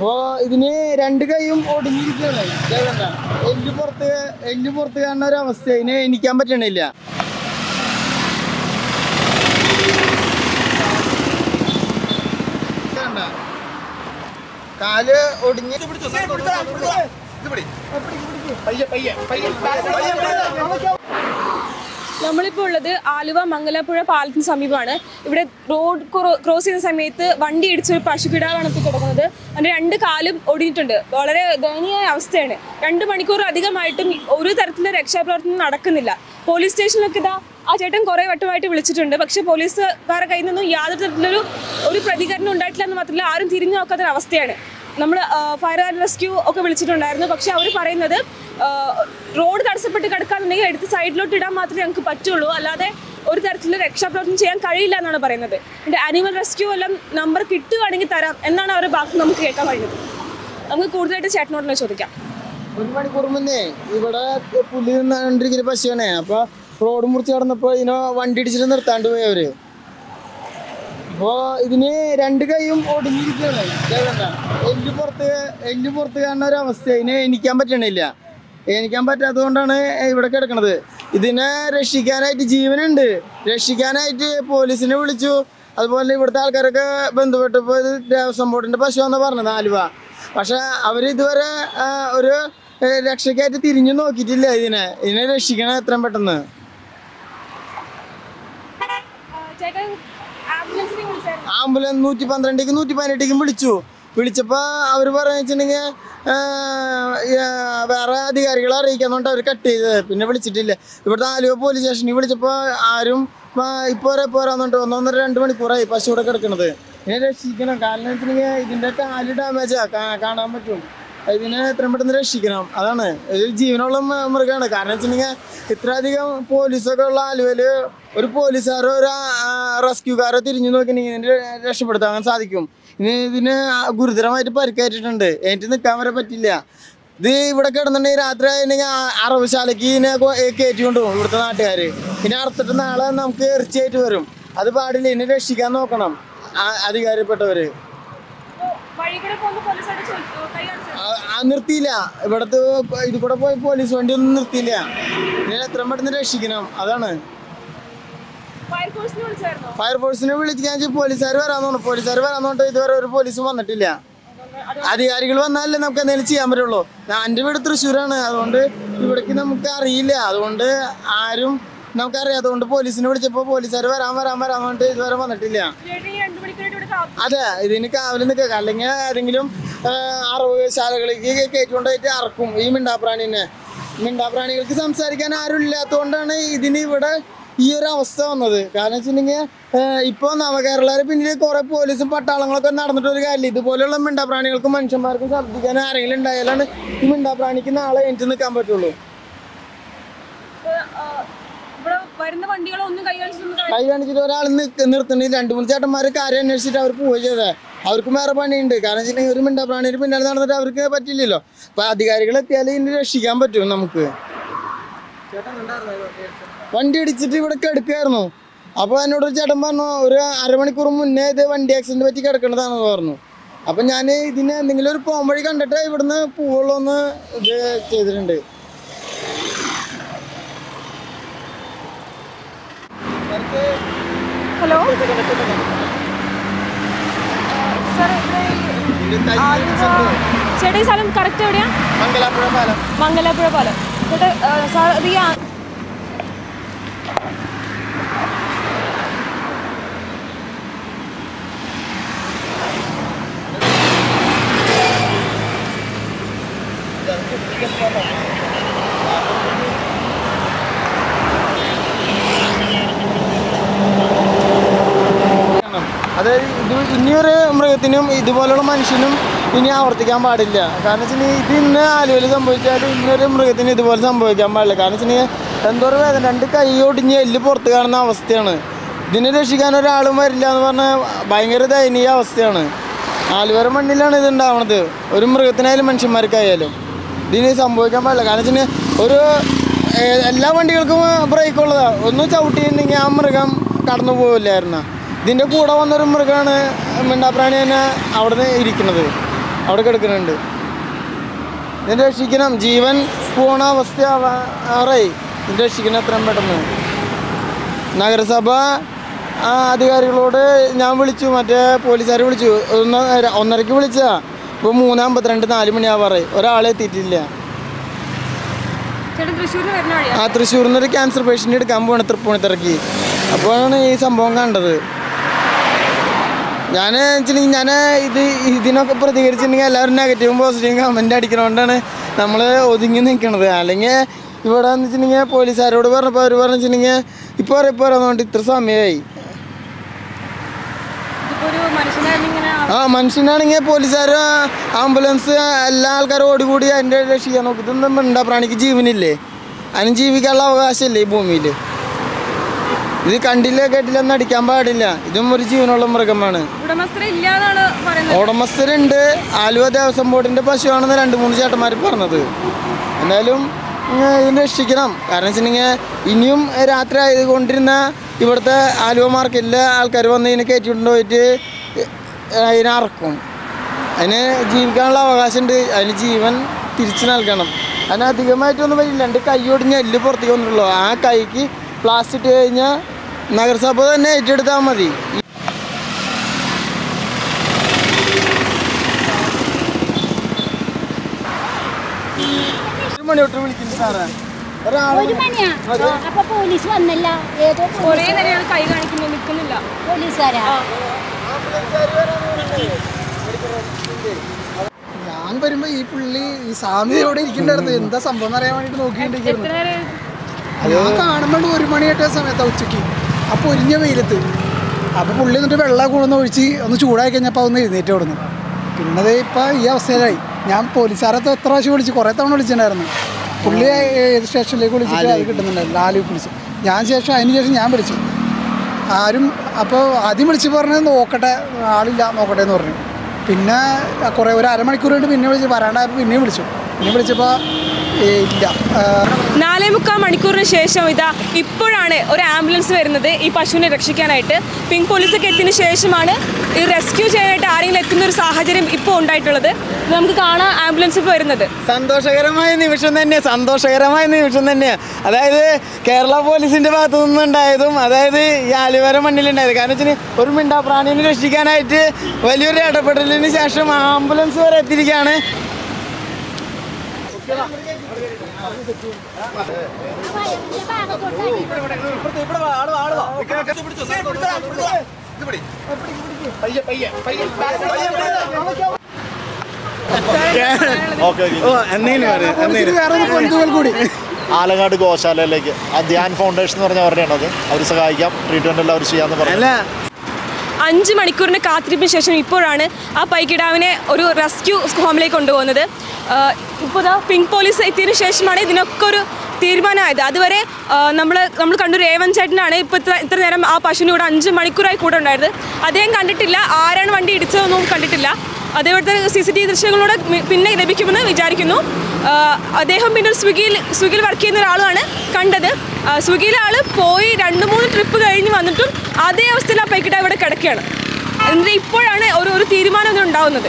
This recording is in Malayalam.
അപ്പോ ഇതിന് രണ്ട് കൈയും ഒടിഞ്ഞിരിക്കുകയാണ്. ദേ കണ്ട. എല്ല് പുറത്ത് എല്ല് പുറത്ത് കാണുന്ന ഒരു അവസ്ഥ ഇതിന് എനിക്കാൻ പറ്റണില്ല. കാൽ ഒടിഞ്ഞ് നമ്മളിപ്പോൾ ഉള്ളത് ആലുവ മംഗലാപ്പുഴ പാലത്തിന് സമീപമാണ്. ഇവിടെ റോഡ് ക്രോസ് ചെയ്യുന്ന സമയത്ത് വണ്ടി ഇടിച്ച് ഒരു പശുക്കിടാവാണ് ഇപ്പോൾ കിടക്കുന്നത് അതിന്റെ രണ്ട് കാലും ഒടിഞ്ഞിട്ടുണ്ട്. വളരെ ദയനീയമായ അവസ്ഥയാണ്. രണ്ട് മണിക്കൂർ അധികമായിട്ടും ഒരു തരത്തിലുള്ള രക്ഷാപ്രവർത്തനം നടക്കുന്നില്ല. പോലീസ് സ്റ്റേഷനിലൊക്കെ ഇതാ ആ ചേട്ടൻ കുറേ വട്ടമായിട്ട് വിളിച്ചിട്ടുണ്ട്. പക്ഷേ പോലീസുകാരുടെ കയ്യിൽ നിന്നും യാതൊരു തരത്തിലൊരു ഒരു പ്രതികരണം ഉണ്ടായിട്ടില്ല എന്ന് മാത്രമല്ല ആരും തിരിഞ്ഞു നോക്കാത്തൊരവസ്ഥയാണ്. നമ്മൾ ഫയർ ആൻഡ് റെസ്ക്യൂ ഒക്കെ വിളിച്ചിട്ടുണ്ടായിരുന്നു. പക്ഷെ അവർ പറയുന്നത് റോഡ് തടസ്സപ്പെട്ട് കിടക്കാന്നുണ്ടെങ്കിൽ എടുത്ത് സൈഡിലോട്ട് ഇടാൻ മാത്രമേ ഞങ്ങൾക്ക് പറ്റുള്ളൂ. അല്ലാതെ ഒരു തരത്തിലുള്ള രക്ഷാപ്രവർത്തനം ചെയ്യാൻ കഴിയില്ല എന്നാണ് പറയുന്നത്. എന്റെ ആനിമൽ റെസ്ക്യൂ എല്ലാം നമ്പർ കിട്ടുകയാണെങ്കിൽ തരാം എന്നാണ് അവരുടെ ഭാഗത്ത് നമുക്ക് കേൾക്കാൻ കഴിയുന്നത്. നമുക്ക് കൂടുതലായിട്ട് ചേട്ടനോട് ചോദിക്കാം. ഒരു മണിക്കൂർ മുന്നേ ഇവിടെ പുലി നിന്നുകൊണ്ടിരിക്കുന്ന പശുവാണേ. അപ്പൊ റോഡ് മുറിച്ച് കടന്നപ്പോ ഇതിനെ വണ്ടി ഇടിച്ചിട്ട് നിർത്താണ്ട് പോയി അവർ. അപ്പോ ഇതിന് രണ്ട് കൈയും ഒടിഞ്ഞിരിക്കുകയാണ്. എല്ല് പുറത്ത് കാണുന്ന ഒരു അവസ്ഥ ഇതിനെ എണിക്കാൻ പറ്റണില്ല. എണിക്കാൻ പറ്റാത്തത് കൊണ്ടാണ് ഇവിടെ കിടക്കണത്. ഇതിനെ രക്ഷിക്കാനായിട്ട് ജീവനുണ്ട്. രക്ഷിക്കാനായിട്ട് പോലീസിനെ വിളിച്ചു. അതുപോലെ ഇവിടുത്തെ ആൾക്കാരൊക്കെ ബന്ധപ്പെട്ടപ്പോൾ ഇത് ദേവസ്വം ബോർഡിന്റെ പശുവാന്ന് പറഞ്ഞത് ആലുവ. പക്ഷെ അവർ ഇതുവരെ ഒരു രക്ഷയ്ക്കായിട്ട് തിരിഞ്ഞു നോക്കിയിട്ടില്ല ഇതിനെ. ഇതിനെ രക്ഷിക്കണം എത്രയും പെട്ടെന്ന്. ആംബുലൻസ് നൂറ്റി പന്ത്രണ്ടേക്കും നൂറ്റി പതിനെട്ടേക്കും വിളിച്ചു. വിളിച്ചപ്പോൾ അവർ പറഞ്ഞു വെച്ചിട്ടുണ്ടെങ്കിൽ വേറെ അധികാരികളെ അറിയിക്കാന്നുകൊണ്ട് അവർ കട്ട് ചെയ്തത്. പിന്നെ വിളിച്ചിട്ടില്ല. ഇവിടുത്തെ ആലുവ പോലീസ് സ്റ്റേഷനിൽ വിളിച്ചപ്പോൾ ആരും ഇപ്പോൾ പോരാന്നുണ്ട് ഒന്നൊന്നര രണ്ട് മണിക്കൂറായി പശു ഇവിടെ കിടക്കണത്. ഇനി രക്ഷിക്കണം. കാരണം വെച്ചിട്ടുണ്ടെങ്കിൽ ഇതിന്റെ കാൽ ഡാമേജാണ് കാണാൻ പറ്റും. ഇതിനെ എത്രയും പെട്ടെന്ന് രക്ഷിക്കണം. അതാണ്. ഒരു ജീവനുള്ള മൃഗമാണ്. കാരണം വെച്ചിട്ടുണ്ടെങ്കിൽ ഇത്രയധികം പോലീസൊക്കെ ഉള്ള ആലുവൽ ഒരു പോലീസുകാരോ ഒരു റെസ്ക്യൂക്കാരോ തിരിഞ്ഞു നോക്കിയിട്ടുണ്ടെങ്കിൽ രക്ഷപ്പെടുത്താൻ സാധിക്കും. ഇനി ഇതിന് ഗുരുതരമായിട്ട് പരിക്കേറ്റിട്ടുണ്ട്. എനിക്ക് നിൽക്കാൻ വരെ പറ്റില്ല. ഇത് ഇവിടെ കിടന്നിട്ടുണ്ടെങ്കിൽ രാത്രി ആയിട്ടുണ്ടെങ്കിൽ അറവുശാലയ്ക്ക് ഇതിനെ കയറ്റി കൊണ്ടുപോകും ഇവിടുത്തെ നാട്ടുകാർ ഇനി അറുത്തിട്ട് നാളെ നമുക്ക് ഇറച്ചിയായിട്ട് വരും. അത് പാടില്ല. ഇതിനെ രക്ഷിക്കാൻ നോക്കണം അധികാരപ്പെട്ടവർ അധികാരപ്പെട്ടവര് അപ്പോൾ വഴി കൂടെ പോകുമ്പോൾ പോലീസോട് ചോദിക്കും നിർത്തിയില്ല. ഇവിടത്തെ ഇത് കൂടെ പോയി പോലീസ് വണ്ടി ഒന്നും നിർത്തിയില്ല. ഞാൻ എത്ര പെട്ടെന്ന് രക്ഷിക്കണം. അതാണ്. ഫയർഫോഴ്സിനെ വിളിക്കാൻ പോലീസുകാർ വരാൻ പറഞ്ഞു. പോലീസുകാർ വരാൻ തോന്നിട്ട് ഇതുവരെ ഒരു പോലീസും വന്നിട്ടില്ല. അധികാരികൾ വന്നാലല്ലേ നമുക്ക് എന്തെങ്കിലും ചെയ്യാൻ പറ്റുള്ളൂ. ഞാൻ- എന്റെ വീട് തൃശ്ശൂരാണ്. അതുകൊണ്ട് ഇവിടേക്ക് നമുക്ക് അറിയില്ല. അതുകൊണ്ട് ആരും നമുക്കറിയാം. അതുകൊണ്ട് പോലീസിനെ വിളിച്ചപ്പോൾ പോലീസുകാർ വരാൻ വരാൻ വരാൻ പറഞ്ഞിട്ട് ഇതുവരെ വന്നിട്ടില്ല. അതെ ഇതിന് കാവലെന്ന് നിൽക്കുക. അല്ലെങ്കിൽ ഏതെങ്കിലും ആ, അറവ് ശാലകളിലേക്ക് കയറ്റിക്കൊണ്ടായിട്ട് അറക്കും ഈ മിണ്ടാപ്രാണിനെ മിണ്ടാപ്രാണികൾക്ക് സംസാരിക്കാൻ ആരും ഇല്ലാത്തതുകൊണ്ടാണ് ഇതിന് ഇവിടെ ഈ ഒരു അവസ്ഥ വന്നത്. കാരണം വെച്ചിട്ടുണ്ടെങ്കിൽ ഇപ്പോൾ നവകേരളരെ പിന്നിൽ കുറേ പോലീസും പട്ടാളങ്ങളൊക്കെ നടന്നിട്ട് ഒരു കാര്യമില്ല. ഇതുപോലെയുള്ള മിണ്ടാപ്രാണികൾക്കും മനുഷ്യന്മാർക്കും ശബ്ദിക്കാൻ ആരെങ്കിലും ഉണ്ടായാലാണ് ഈ മിണ്ടാപ്രാണിക്ക് നാളെ എനിക്ക് നിൽക്കാൻ പറ്റുള്ളൂ. കൈ കാണിച്ചിട്ട് ഒരാൾ നിർത്തുന്നുണ്ട്. രണ്ട് മൂന്ന് ചേട്ടന്മാർ കാര്യം അന്വേഷിച്ചിട്ട് അവർ പോവുക ചെയ്തത് അവർക്കും വേറെ പണിയുണ്ട്. കാരണം വെച്ചിട്ടുണ്ടെങ്കിൽ ഒരു മിണ്ടാപ്രാണിയുടെ പിന്നാലെ നടന്നിട്ട് അവർക്ക് പറ്റില്ലല്ലോ അപ്പൊ അധികാരികൾ എത്തിയാൽ ഇതിന് രക്ഷിക്കാൻ പറ്റും നമുക്ക്. വണ്ടി ഇടിച്ചിട്ട് ഇവിടെ കിടക്കുകയായിരുന്നു അപ്പോൾ എന്നോട് ചേട്ടൻ പറഞ്ഞു ഒരു അരമണിക്കൂർ മുന്നേ ഇത് വണ്ടി ആക്സിഡന്റ് പറ്റി കിടക്കേണ്ടതാണെന്ന് പറഞ്ഞു. അപ്പം ഞാൻ ഇതിന് എന്തെങ്കിലും ഒരു പോംവഴി കണ്ടിട്ട് ഇവിടുന്ന് പൂവുള്ളൊന്ന് ഇത് ചെയ്തിട്ടുണ്ട്. ഹലോ സാർ ഇവിടെ ചേട്ടാ ഈ സ്ഥലം കറക്റ്റ് എവിടെയാ? മംഗലാപുഴ പാലം. മംഗലാപ്പുഴ പാലം. ചേട്ടാ സാർ ഇത് ഈ ആ- അതായത് ഇത് ഇനിയൊരു മൃഗത്തിനും ഇതുപോലുള്ള മനുഷ്യനും ഇനി ആവർത്തിക്കാൻ പാടില്ല. കാരണം വെച്ചിട്ടുണ്ടെങ്കിൽ ഇത് ഇന്ന് ആലുവയിൽ സംഭവിച്ചാൽ ഇന്നൊരു മൃഗത്തിന് ഇതുപോലെ സംഭവിക്കാൻ പാടില്ല. കാരണം വെച്ചിട്ടുണ്ടെങ്കിൽ എന്തോരം വേദന. രണ്ട് കൈ ഒടിഞ്ഞ് എല്ല് പുറത്ത് കാണുന്ന അവസ്ഥയാണ്. ഇതിനെ രക്ഷിക്കാൻ ഒരാളും വരില്ല എന്ന് പറഞ്ഞാൽ ഭയങ്കര ദയനീയ അവസ്ഥയാണ്. ആലുവര മണ്ണിലാണ് ഇത് ഉണ്ടാവണത്. ഒരു മൃഗത്തിനായാലും മനുഷ്യന്മാർക്കായാലും ഇതിന് സംഭവിക്കാൻ പാടില്ല. കാരണം വെച്ചിട്ടുണ്ടെങ്കിൽ ഒരു എല്ലാ വണ്ടികൾക്കും ബ്രേക്ക് ഉള്ളതാണ് ഒന്ന് ചവിട്ടിയിട്ടുണ്ടെങ്കിൽ ആ മൃഗം കടന്നു പോവില്ലായിരുന്നു. ഇതിന്റെ കൂടെ വന്നൊരു മൃഗമാണ് മിണ്ടാപ്രാണി തന്നെ അവിടെ നിന്ന് ഇരിക്കുന്നത്. അവിടെ കിടക്കുന്നുണ്ട്. ഇതിനെ രക്ഷിക്കണം? ജീവൻ പോണ അവസ്ഥയാവാറായി. ഇതിനെ രക്ഷിക്കണം എത്രയും പെട്ടെന്ന്? നഗരസഭ അധികാരികളോട് ഞാൻ വിളിച്ചു. മറ്റേ പോലീസുകാർ വിളിച്ചു. ഒന്ന് ഒന്നരക്ക് വിളിച്ചാ ഇപ്പോൾ മൂന്നാമ്പത്തിരണ്ട് നാല് മണിയാവാറായി. ഒരാളെ എത്തിയിട്ടില്ല. ആ തൃശ്ശൂരിൽ നിന്ന് ഒരു ക്യാൻസർ പേഷ്യന്റ് എടുക്കാൻ പോകണം തൃപ്പൂണിത്തിറക്കി അപ്പോഴാണ് ഈ സംഭവം കണ്ടത്. ഞാൻ വെച്ചിട്ടുണ്ടെങ്കിൽ ഞാൻ ഇത് ഇതിനൊക്കെ പ്രതികരിച്ചിട്ടുണ്ടെങ്കിൽ എല്ലാവരും നെഗറ്റീവും പോസിറ്റീവും കമന്റ് അടിക്കണോണ്ടാണ് നമ്മൾ ഒതുങ്ങി നിൽക്കുന്നത് അല്ലെങ്കിൽ ഇവിടെ എന്ന് വെച്ചിട്ടുണ്ടെങ്കിൽ പോലീസുകാരോട് പറഞ്ഞപ്പോൾ അവർ പറഞ്ഞു വെച്ചിട്ടുണ്ടെങ്കിൽ ഇപ്പോൾ ഇപ്പോൾ പറഞ്ഞുകൊണ്ട് ഇത്ര സമയമായി ആ മനുഷ്യനാണെങ്കിൽ പോലീസുകാർ ആംബുലൻസ് എല്ലാ ആൾക്കാരും ഓടിക്കൂടി അതിന്റെ രക്ഷിക്കാൻ നോക്കും. ഇതൊന്നും ഉണ്ടാ പ്രാണിക്ക് ജീവനില്ലേ? അതിന് ജീവിക്കാനുള്ള അവകാശമില്ലേ ഈ ഭൂമിയിൽ? ഇത് കണ്ടില്ല കേട്ടില്ല എന്ന് അടിക്കാൻ പാടില്ല. ഇതും ഒരു ജീവനുള്ള മൃഗമാണ്. ഉടമസ്ഥരുണ്ട്. ആലുവ ദേവസ്വം ബോർഡിന്റെ പശുവാണെന്ന് രണ്ട് മൂന്ന് ചേട്ടന്മാർ പറഞ്ഞത്. എന്തായാലും ഇതിന് ഇതിനെ രക്ഷിക്കണം. കാരണം വെച്ചിട്ടുണ്ടെങ്കിൽ ഇനിയും രാത്രി ആയതുകൊണ്ടിരുന്ന ഇവിടുത്തെ ആലുവ മാർക്കറ്റിലെ ആൾക്കാർ വന്ന് ഇതിനെ കയറ്റിക്കൊണ്ട് പോയിട്ട് അതിനെ അറക്കും. അതിന് ജീവിക്കാനുള്ള അവകാശമുണ്ട്. അതിന് ജീവൻ തിരിച്ചു നൽകണം. അതിന് അധികമായിട്ടൊന്നും വരില്ല. എന്റെ കൈ ഒടിഞ്ഞ് എല്ല് പുറത്തേക്ക് വന്നിട്ടുള്ളൂ. ആ കൈക്ക് പ്ലാസ്റ്റിക് കഴിഞ്ഞാൽ നഗരസഭ തന്നെ ഏറ്റെടുത്താൽ മതി. ഒരു മണി തൊട്ട് വിളിക്കുന്നു സാറേ. ഒരു മണിയാ? അപ്പൊ പോലീസ് വന്നില്ല. ഏതോ കുറേ നേരം കൈ കാണിക്കുന്നു നിൽക്കുന്നില്ല പോലീസുകാരാ? ഞാൻ വരുമ്പോ ഈ പുള്ളി ഈ സാമിയോടെ ഇരിക്കണ്ടായിരുന്നു എന്താ സംഭവം എന്ന് അറിയാൻ വേണ്ടിട്ട് നോക്കിയിട്ടിരിക്കുന്നു എത്ര നേരം ഞാൻ കാണുമ്പോൾ ഒരു മണിയായിട്ട സമയത്താ ഉച്ചയ്ക്ക്. ആ പൊരിഞ്ഞ വെയിലത്ത്. അപ്പൊ പുള്ളി എന്നിട്ട് വെള്ളം കൊണ്ടുവന്ന് ഒഴിച്ച് ഒന്ന് ചൂടായി കഴിഞ്ഞപ്പോൾ ഒന്ന് എഴുന്നേറ്റ് കൊടുന്നു. പിന്നെ ദേ ഇപ്പൊ ഈ അവസ്ഥയിലായി. ഞാൻ പോലീസുകാരത്തെ എത്ര പ്രാവശ്യം വിളിച്ചു കുറേ തവണ വിളിച്ചിട്ടുണ്ടായിരുന്നു. പുള്ളി ഏത് സ്റ്റേഷനിലേക്ക് വിളിച്ചിട്ട് അത് കിട്ടുന്നുണ്ടായിരുന്നു ആലുവ വിളിച്ചു. ഞാൻ ശേഷം അതിന് ശേഷം ഞാൻ വിളിച്ചു. ആരും അപ്പോൾ ആദ്യം വിളിച്ച് പറഞ്ഞത് നോക്കട്ടെ ആളില്ല നോക്കട്ടെ എന്ന് പറഞ്ഞു. പിന്നെ കുറേ ഒരു അരമണിക്കൂർ കഴിഞ്ഞ് പിന്നെ വിളിച്ച് വരാണ്ടായപ്പോൾ പിന്നെയും വിളിച്ചു. പിന്നെ വിളിച്ചപ്പോൾ ഇല്ല. നാലേ മുക്കാൽ മണിക്കൂറിന് ശേഷം ഇതാ ഇപ്പോഴാണ് ഒരു ആംബുലൻസ് വരുന്നത് ഈ പശുവിനെ രക്ഷിക്കാനായിട്ട്. പിങ്ക് പോലീസൊക്കെ എത്തിയതിന് ശേഷമാണ് ഈ റെസ്ക്യൂ ചെയ്യാനായിട്ട് ആരെങ്കിലും എത്തുന്ന ഒരു സാഹചര്യം ഇപ്പോൾ ഉണ്ടായിട്ടുള്ളത്. നമുക്ക് കാണാം ആംബുലൻസ് ഇപ്പോൾ വരുന്നത്. സന്തോഷകരമായ നിമിഷം തന്നെ സന്തോഷകരമായ നിമിഷം തന്നെ. അതായത് കേരള പോലീസിന്റെ ഭാഗത്തു നിന്നുണ്ടായതും അതായത് ഈ ആലുവര മണ്ണിലുണ്ടായത്. കാരണം വെച്ചാൽ ഒരു മിണ്ടാപ്രാണിനെ രക്ഷിക്കാനായിട്ട് വലിയൊരു ഇടപെടലിന് ശേഷം ആംബുലൻസ് വരെ എത്തിയിരിക്കുകയാണ്. ആലങ്ങാട് ഗോശാലയിലേക്ക് ആ ധ്യാൻ ഫൗണ്ടേഷൻ പറഞ്ഞ അവരുടെയാണ് അത് അവർ സഹായിക്കാം ട്രീറ്റ്മെന്റ് എല്ലാം അവർ ചെയ്യാന്ന് പറഞ്ഞു. അഞ്ച് മണിക്കൂറിന്റെ കാത്തിരിപ്പിന് ശേഷം ഇപ്പോഴാണ് ആ പൈക്കിടാവിനെ ഒരു റെസ്ക്യൂ ഹോമിലേക്ക് കൊണ്ടുപോകുന്നത്. ഇപ്പോൾ ഇതാ പിങ്ക് പോലീസ് എത്തിയതിനു ശേഷമാണ് ഇതിനൊക്കെ ഒരു തീരുമാനമായത്. അതുവരെ നമ്മൾ നമ്മൾ കണ്ടു രേവൻ ചേട്ടനാണ് ഇപ്പോൾ ഇത്ര ഇത്ര നേരം ആ പശുവിന്റെ കൂടെ അഞ്ച് മണിക്കൂറായി കൂടെ ഉണ്ടായിരുന്നത്. അദ്ദേഹം കണ്ടിട്ടില്ല ആരാണ് വണ്ടി ഇടിച്ചതൊന്നും കണ്ടിട്ടില്ല. അതേപോലത്തെ സി സി ടി വി ദൃശ്യങ്ങളോട് പിന്നെ ലഭിക്കുമെന്ന് വിചാരിക്കുന്നു. അദ്ദേഹം പിന്നെ ഒരു സ്വിഗ്ഗിയിൽ സ്വിഗ്ഗിയിൽ വർക്ക് ചെയ്യുന്ന ഒരാളാണ് കണ്ടത്. സ്വിഗ്ഗിയിലെ ആൾ പോയി രണ്ട് മൂന്ന് ട്രിപ്പ് കഴിഞ്ഞ് വന്നിട്ടും അതേ അവസ്ഥയിൽ ആ പൈക്കിട്ട് ഇവിടെ കിടക്കുകയാണ്. എന്നിട്ട് ഇപ്പോഴാണ് ഒരു ഒരു തീരുമാനം ഇതിനുണ്ടാവുന്നത്